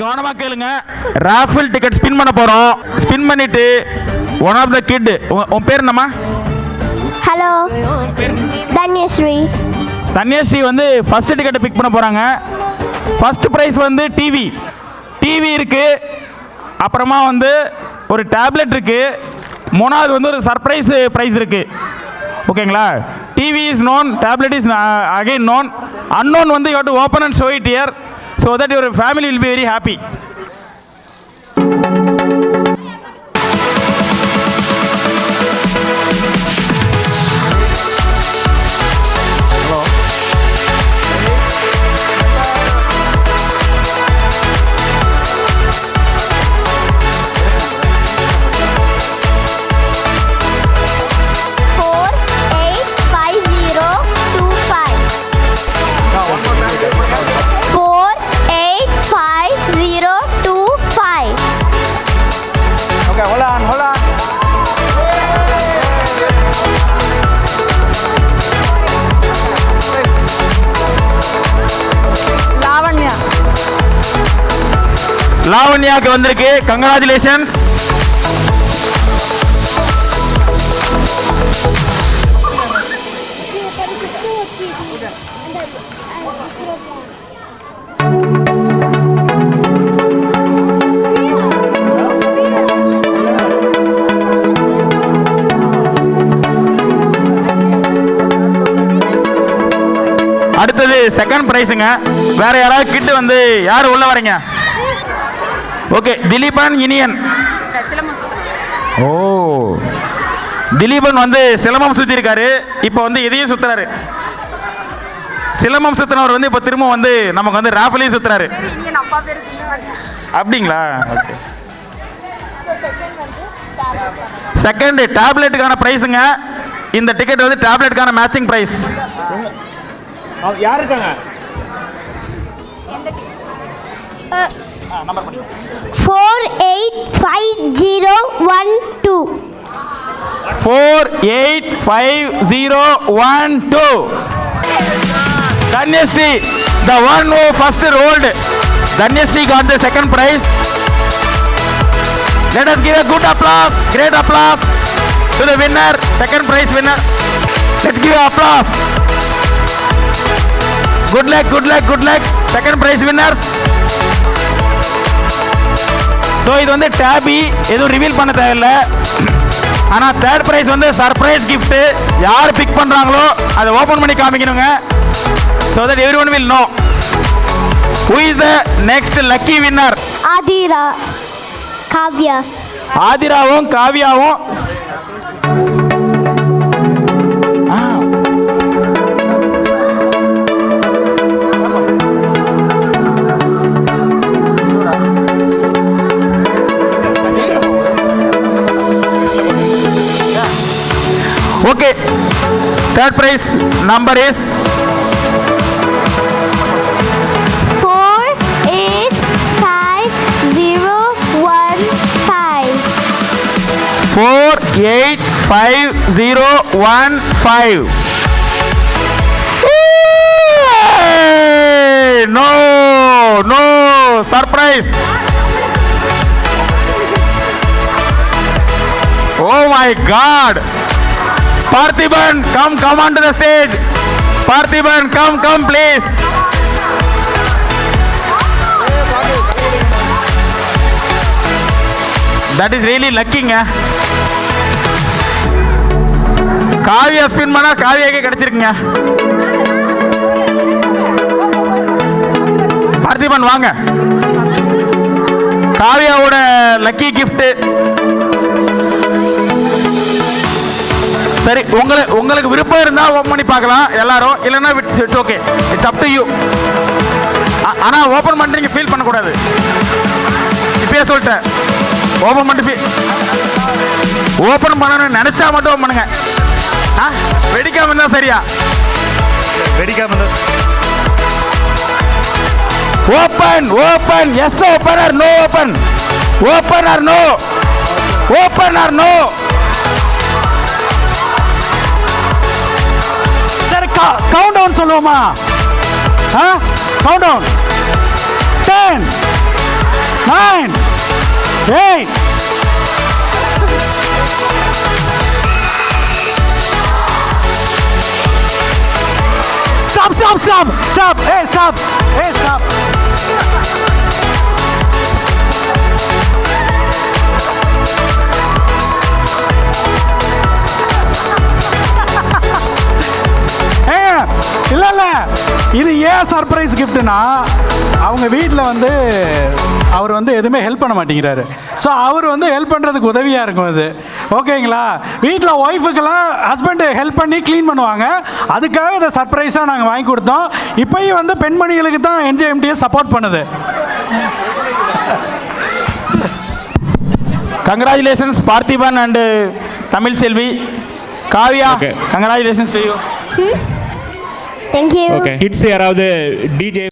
கவனமா கேளுங்க. ராஃபில் ticket spin பண்ண போறோம். ஸ்பின் பண்ணிட்டு ஒன் ஆஃப் த கிட் உன் பேர் என்னம்மா? ஹலோ தன்யஸ்ரீ. தன்யஸ்ரீ வந்து ஃபர்ஸ்ட் டிக்கெட்டை பிக் பண்ண போறாங்க. ஃபர்ஸ்ட் ப்ரைஸ் வந்து டிவி டிவி இருக்கு. அப்புறமா வந்து ஒரு டேப்லெட் இருக்கு. மூணாவது வந்து ஒரு சர்ப்ரைஸ் ப்ரைஸ் இருக்கு. ஓகேங்களா? TV is known tablet is again known unknown வந்து you to open and show it here so that your family will be very happy லாவண்யாக்கு வந்திருக்கு. கங்க்ராச்சுலேஷன்ஸ் அடுத்தது செகண்ட் ப்ரைஸுங்க வேற யாராவது கிட்டு வந்து யார் உள்ள வரீங்க? ஓகே திலீபன் இனியன். ஓ. திலீபன் வந்து சிலம்பம் சுத்தி இருக்காரு இப்போ வந்து இதையும் சுத்துறாரு. சிலம்பம் சுத்தினவர் வந்து இப்போ திரும்ப வந்து நமக்கு வந்து ராஃபலையும் சுத்துறாரு. அப்படிங்களா? ஓகே. செகண்ட் டேப்லெட்டுக்கான ப்ரைஸுங்க இந்த டிக்கெட் வந்து டேப்லெட்டுக்கான மேட்சிங் ப்ரைஸ் யார் இருக்காங்க? four eight five zero one two four eight five zero one two Dhanyashree the one oh first rolled Dhanyashree got the second prize let us give a good applause great applause to the winner second prize winner let's give applause good luck good luck good luck second prize winners So இது வந்து டேபி எதுவும் reveal பண்ண தேவையில்ல. ஆனால் third prize வந்து surprise gift. யார் pick பண்ணுறாங்களோ அதை ஓப்பன் பண்ணி காமிக்கணுங்க. So that everyone will know who is the next lucky winner Aathira Kavya. ஆதிராவும் காவியாவும் third prize number is four eight five zero one five four eight five zero one five no no surprise oh my God Parthiban come come on to the stage Parthiban come come please that is really லக்கிங்க Kavya spin பண்ணா காவியாக்கே கிடைச்சிருக்குங்க. பார்த்திபன் வாங்க. காவியாவோட lucky gift சரி உங்களை உங்களுக்கு விருப்பம் இருந்தா open பண்ணி பார்க்கலாம் எல்லாரும். இல்லைன்னா it's okay it's up to you ஆனா ஓப்பன் பண்றீங்க ஃபீல் பண்ணக்கூடாது. இப்பயே சொல்லிட்டேன். ஓப்பன் பண்ணிட்டு ஓப்பன் பண்ணணும்னு நினைச்சா மட்டும் open பண்ணுங்க. ஆ வெடிக்காம இருந்தா சரியா? வெடிக்காம இருந்தா open open yes open or no open open or no open or no down சொல்லுவோமா ஆ countdown ten nine, eight. Stop, stop, stop, stop, hey, stop, hey, stop. ஏன் சர்ப்ரைஸ் கிஃப்ட்னா அவங்க வீட்டில் வந்து அவர் வந்து எதுவுமே ஹெல்ப் பண்ண மாட்டேங்கிறாரு. ஸோ அவர் வந்து ஹெல்ப் பண்ணுறதுக்கு உதவியாக இருக்கும் இது ஓகேங்களா வீட்டில் ஒய்ஃபுக்கெல்லாம் ஹஸ்பண்டு ஹெல்ப் பண்ணி க்ளீன் பண்ணுவாங்க. அதுக்காக இதை சர்ப்ரைஸாக நாங்கள் வாங்கி கொடுத்தோம். இப்போயும் வந்து பெண்மணிகளுக்கு தான் என்ஜிஎம்டிஎஸ் சப்போர்ட் பண்ணுது. Congratulations Parthiban and Tamil Selvi Kavya. Congratulations to you Thank you. Okay kids யாராவது டிஜே